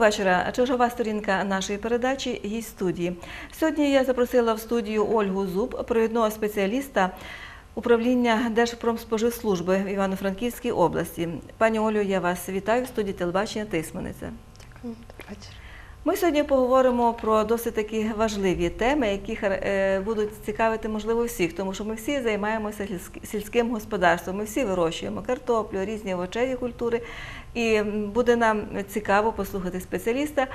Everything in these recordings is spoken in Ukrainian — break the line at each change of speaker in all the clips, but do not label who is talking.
вечора. Чергова сторінка нашої передачі «Гість студії. Сьогодні я запросила в студію Ольгу Зуб, провідного спеціаліста управління Держпромспоживслужби в Івано-Франківській області. Пані Олю, я вас вітаю в студії телебачення Тисмениця.
Добрий вечір.
Ми сьогодні поговоримо про досить такі важливі теми, які е, будуть цікавити, можливо, всіх, тому що ми всі займаємося сільським господарством. Ми всі вирощуємо картоплю, різні овочеві культури. І буде нам цікаво послухати спеціаліста,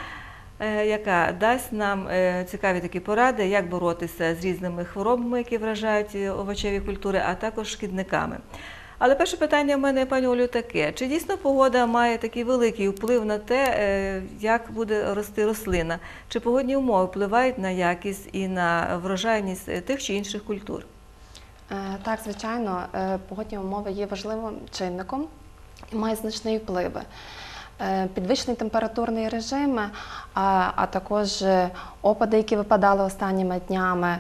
е, яка дасть нам е, цікаві такі поради, як боротися з різними хворобами, які вражають овочеві культури, а також шкідниками. Але перше питання в мене, пані Олю, таке: чи дійсно погода має такий великий вплив на те, е, як буде рости рослина? Чи погодні умови впливають на якість і на врожайність е, тих чи інших культур?
Е, Так, звичайно, погодні умови є важливим чинником і мають значний вплив. Е, Підвищений температурний режим, а, також опади, які випадали останніми днями,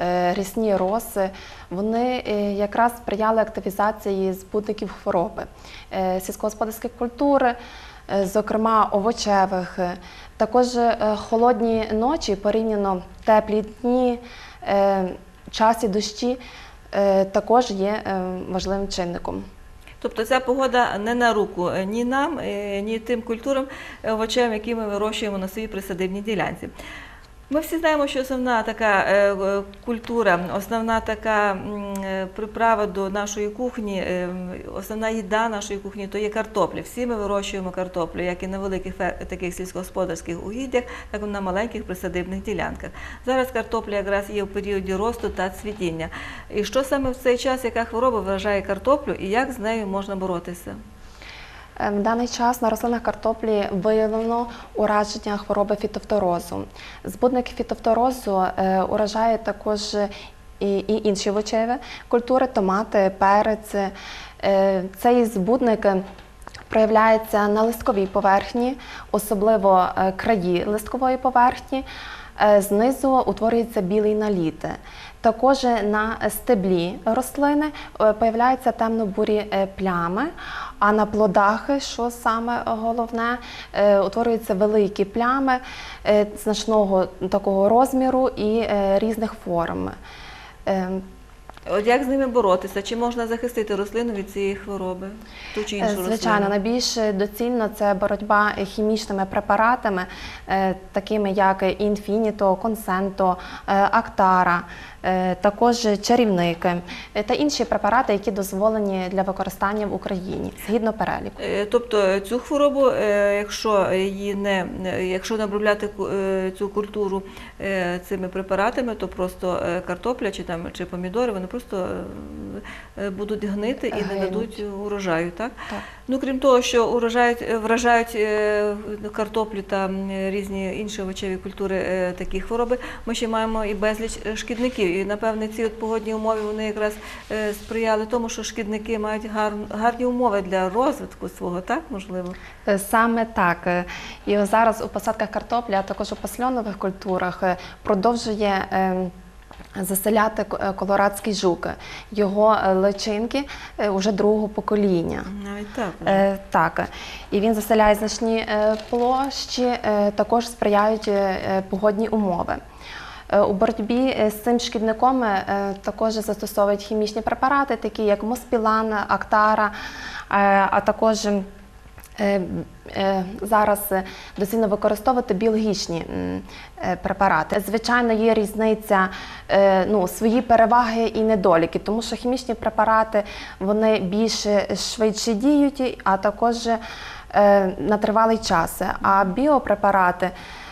е, рясні роси, вони е, якраз сприяли активізації збудників хвороби е, сільськогосподарських культур, е, зокрема овочевих. Також холодні ночі порівняно теплі дні, часі дощі також є важливим чинником.
Тобто ця погода не на руку ні нам, ні тим культурам овочевим, які ми вирощуємо на своїй присадибній ділянці. Ми всі знаємо, що основна така е, е, культура, основна така е, приправа до нашої кухні, основна їда нашої кухні то є картопля. Всі ми вирощуємо картоплю, як і на великих таких сільськогосподарських угіддях, так і на маленьких присадибних ділянках. Зараз картопля якраз є в періоді росту та цвітіння. І що саме в цей час, яка хвороба вражає картоплю і як з нею можна боротися?
Е, В даний час на рослинах картоплі виявлено ураження хвороби фітофторозу. Збудник фітофторозу уражає також і, і інші овочеві культури, томати, перець. Е, Цей збудник проявляється на листковій поверхні, особливо е, краї листкової поверхні. Е, Знизу утворюється білий наліт. Також на стеблі рослини е, появляються темно-бурі плями, а на плодах, що саме головне, утворюються великі плями значного такого розміру і різних форм.
От як з ними боротися? Чи можна захистити рослину від цієї хвороби? Ту чи іншу
Е, Звичайно,
рослину?
найбільш доцільно це боротьба хімічними препаратами, е, такими як інфініто, консенто, актара, також чарівник е, та інші препарати, які дозволені для використання в Україні згідно переліку.
Е, Тобто цю хворобу, е, якщо її не е, якщо не обробляти е, цю культуру е, цими препаратами, то просто е, картопля чи там чи помідори вони просто е, е, будуть гнити і не дадуть урожаю, так?
Так.
Ну крім того, що уражають, е, вражають е, картоплю та різні інші овочеві культури е, такі хвороби, ми ще маємо і безліч е, шкідників. І напевне ці от погодні умови вони якраз е, сприяли тому, що шкідники мають гар, гарні умови для розвитку свого, так можливо.
Е, Саме так. Е, І зараз у посадках картоплі, а також у пасльонових культурах е, продовжує е, заселяти е, колорадський жук. Його е, личинки е, уже другого покоління.
Навіть так.
Е, Так, і він заселяє значні е, площі, е, також сприяють е, е, погодні умови. Е, У боротьбі е, з цим шкідником е, також застосовують хімічні препарати, такі як моспілан, актара, е, а також е, е, зараз е, доцільно використовувати біологічні е, препарати. Звичайно, є різниця, е, ну, свої переваги і недоліки, тому що хімічні препарати вони більше швидше діють, а також е, на тривалий час. А біопрепарати.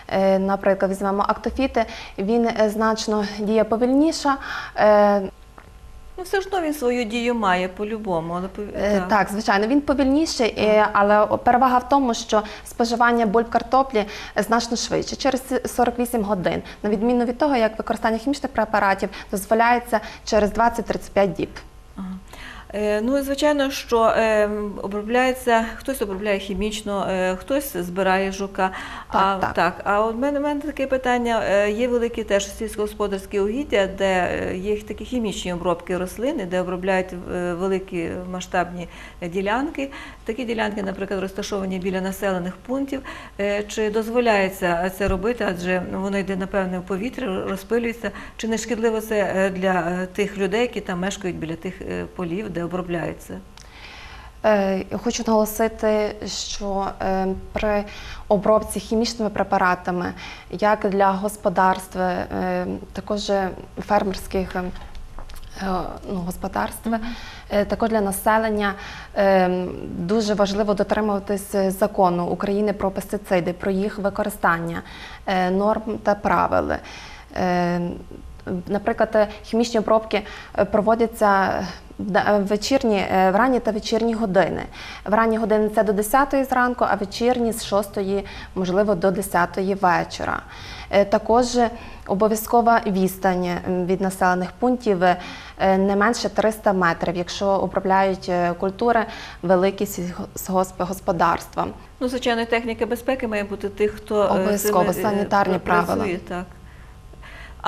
е, Наприклад, візьмемо актофіти, він е, значно діє повільніша.
Ну, все ж він свою дію має по-любому. Але,
Е, Так, звичайно, він повільніший, е, але перевага в тому, що споживання бульб картоплі значно швидше, через 48 годин, на відміну від того, як використання хімічних препаратів дозволяється через 20-35 діб.
Ага. Е, Ну, і звичайно, що е, обробляється, хтось обробляє хімічно, е, хтось збирає жука.
Так,
а,
так.
так. А от мене, мене таке питання: є великі теж сільськогосподарські угіддя, де є такі хімічні обробки рослини, де обробляють великі масштабні ділянки. Такі ділянки, наприклад, розташовані біля населених пунктів. Чи дозволяється це робити, адже воно йде напевне в повітря, розпилюється. Чи не шкідливо це для тих людей, які там мешкають біля тих полів, де обробляється?
Е, Хочу наголосити, що е, при обробці хімічними препаратами, як для господарств, е, також фермерських ну, господарств, також для населення дуже важливо дотримуватись закону України про пестициди, про їх використання, норм та правил. Наприклад, хімічні обробки проводяться вечірні, е, в ранні та вечірні години. В ранні години це до 10 зранку, а вечірні з 6, можливо, до 10 вечора. Е, Також обов'язкова відстань е, від населених пунктів е, не менше 300 метрів, якщо обробляють е, культури великі сільгоспгосподарства.
Ну, звичайно, техніка безпеки має бути тих, хто е,
Обов'язково,
цими, е,
санітарні правила.
працює, так.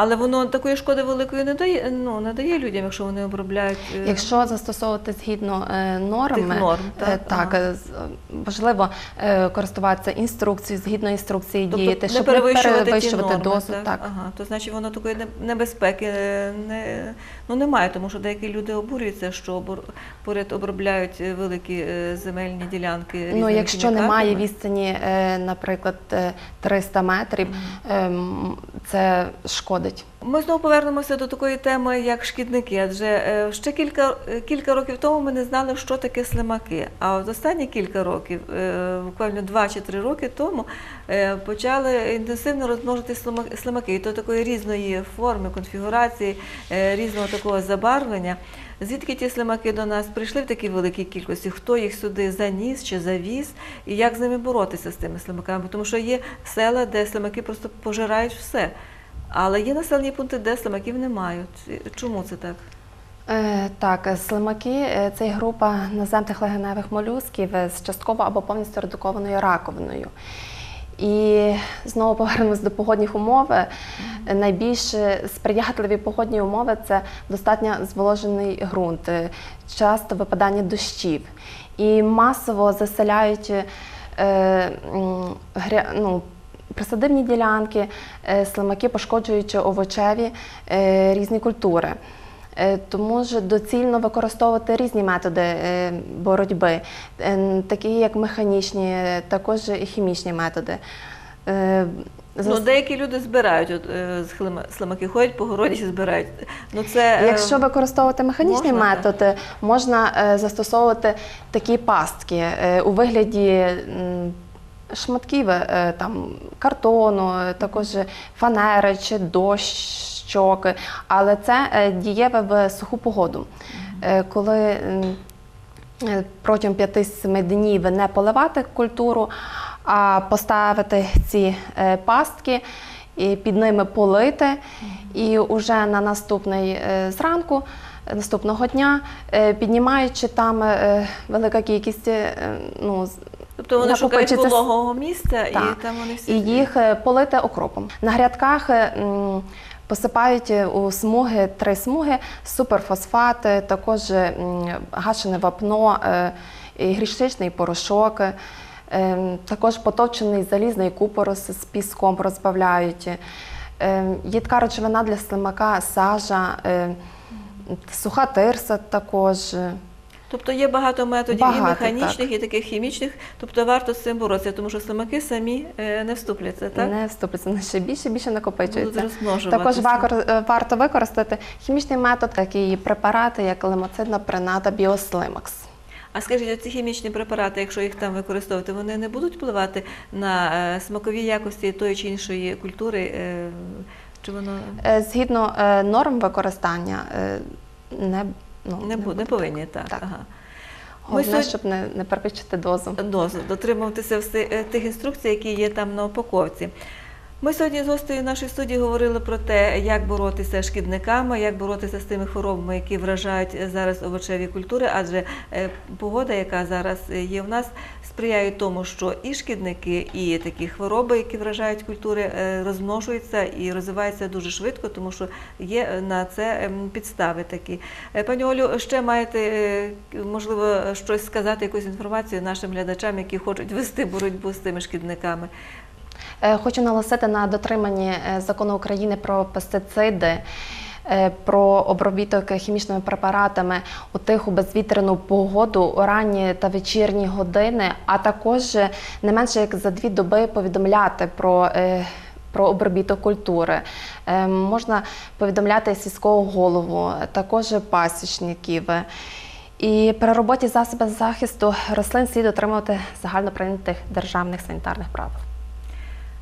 Але воно такої шкоди великої не дає, ну, не дає людям, якщо вони обробляють. е,
Якщо застосовувати згідно е, норм,
Тих норм,
е,
так?
так
Ага.
важливо користуватися інструкцією, згідно інструкції діяти,
Тобто не
щоб не
перевищувати,
перевищувати
норми,
дозу.
Так?
Так.
Ага, то значить воно такої небезпеки не, ну, немає, тому що деякі люди обурюються, що поряд обробляють великі земельні ділянки.
Ну, якщо немає відстані, наприклад, е, 300 метрів, ем, це шкодить.
Ми знову повернемося до такої теми, як шкідники. Адже е, ще кілька, е, кілька років тому ми не знали, що таке слимаки. А от останні кілька років, е, буквально два чи три роки тому, почали інтенсивно розмножити слима- слимаки. І то такої різної форми, конфігурації, різного такого забарвлення. Звідки ті слимаки до нас прийшли в такій великій кількості? Хто їх сюди заніс чи завіз? І як з ними боротися з тими слимаками? Тому що є села, де слимаки просто пожирають все. Але є населені пункти, де слимаків не мають. Чому це так?
Е, Так, е, слимаки е, це група наземних легеневих молюсків з частково або повністю редукованою раковиною. І знову повернемось до погодних умов. Найбільш сприятливі погодні умови це достатньо зволожений ґрунт, часто випадання дощів. І масово заселяють ну, присадибні ділянки, е, слимаки пошкоджуючи овочеві е, різні культури. Е, Тому ж доцільно використовувати різні методи боротьби, такі як механічні, також і хімічні методи.
Ну, деякі люди збирають от, слимаки, ходять по городі і збирають. Ну, це,
Якщо використовувати механічний
можна,
метод, можна е, застосовувати такі пастки у вигляді шматків е, там, картону, також фанери чи дощок, але це е, дієве в суху погоду. Е, Коли протягом 5-7 днів не поливати культуру, а поставити ці пастки і під ними полити, і вже на наступний зранку. Наступного дня, піднімаючи там велика кількість ну,
Тобто вони шукають вологого місця
Так.
і там вони всі.
і їх е, полити окропом. На грядках е, посипають е, у смуги три смуги, суперфосфат, також гашене вапно, грішичний порошок. Також потовчений залізний купорос з піском розбавляють. Їдка речовина для слимака, сажа, суха тирса також.
Тобто є багато методів
Багато,
і механічних, і таких хімічних. Тобто варто з цим боротися, тому що слимаки самі е, не вступляться, так?
Не вступиться, вони ще більше більше накопичується. Також е, варто використати хімічний метод, такі препарати, як лимоцидна принада біослимакс.
А скажіть, ці хімічні препарати, якщо їх там використовувати, вони не будуть впливати на е, смакові якості тої чи іншої культури? Чи воно
Згідно норм використання, не, ну,
не, бу- не повинні так?
Так.
Ага.
Головне,
сьогодні-
щоб не, не перевищити дозу.
дозу, дотримуватися всі- е, тих інструкцій, які є там на упаковці. Ми сьогодні з гостею нашої студії говорили про те, як боротися з шкідниками, як боротися з тими хворобами, які вражають зараз овочеві культури, адже е, погода, яка зараз є в нас, сприяє тому, що і шкідники, і такі хвороби, які вражають культури, е, розмножуються і розвиваються дуже швидко, тому що є на це ем, підстави такі. Е, Пані Олю, ще маєте можливо щось сказати, якусь інформацію нашим глядачам, які хочуть вести боротьбу з цими шкідниками.
Е, Хочу наголосити на дотриманні е, закону України про пестициди. е, Про обробіток хімічними препаратами у тиху безвітряну погоду у ранні та вечірні години, а також не менше як за дві доби повідомляти про, про обробіток культури. Можна повідомляти сільського голову, також пасічників. І при роботі засобів захисту рослин слід дотримувати загально прийнятих державних санітарних правил.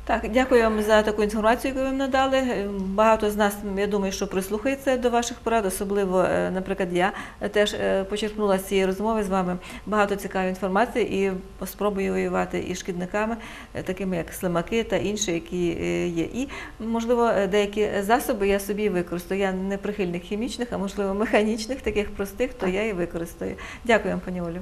Так, дякую вам за таку інформацію, яку ви нам надали. Е, Багато з нас, я думаю, що прислухається до ваших порад, особливо, е, наприклад, я теж е, почерпнула з цієї розмови з вами багато цікавої інформації і спробую воювати із шкідниками, такими як слимаки та інші, які є. І, можливо, деякі засоби я собі використаю. Я не прихильник хімічних, а можливо механічних, таких простих, то я і використаю. Дякую вам, пані Олю.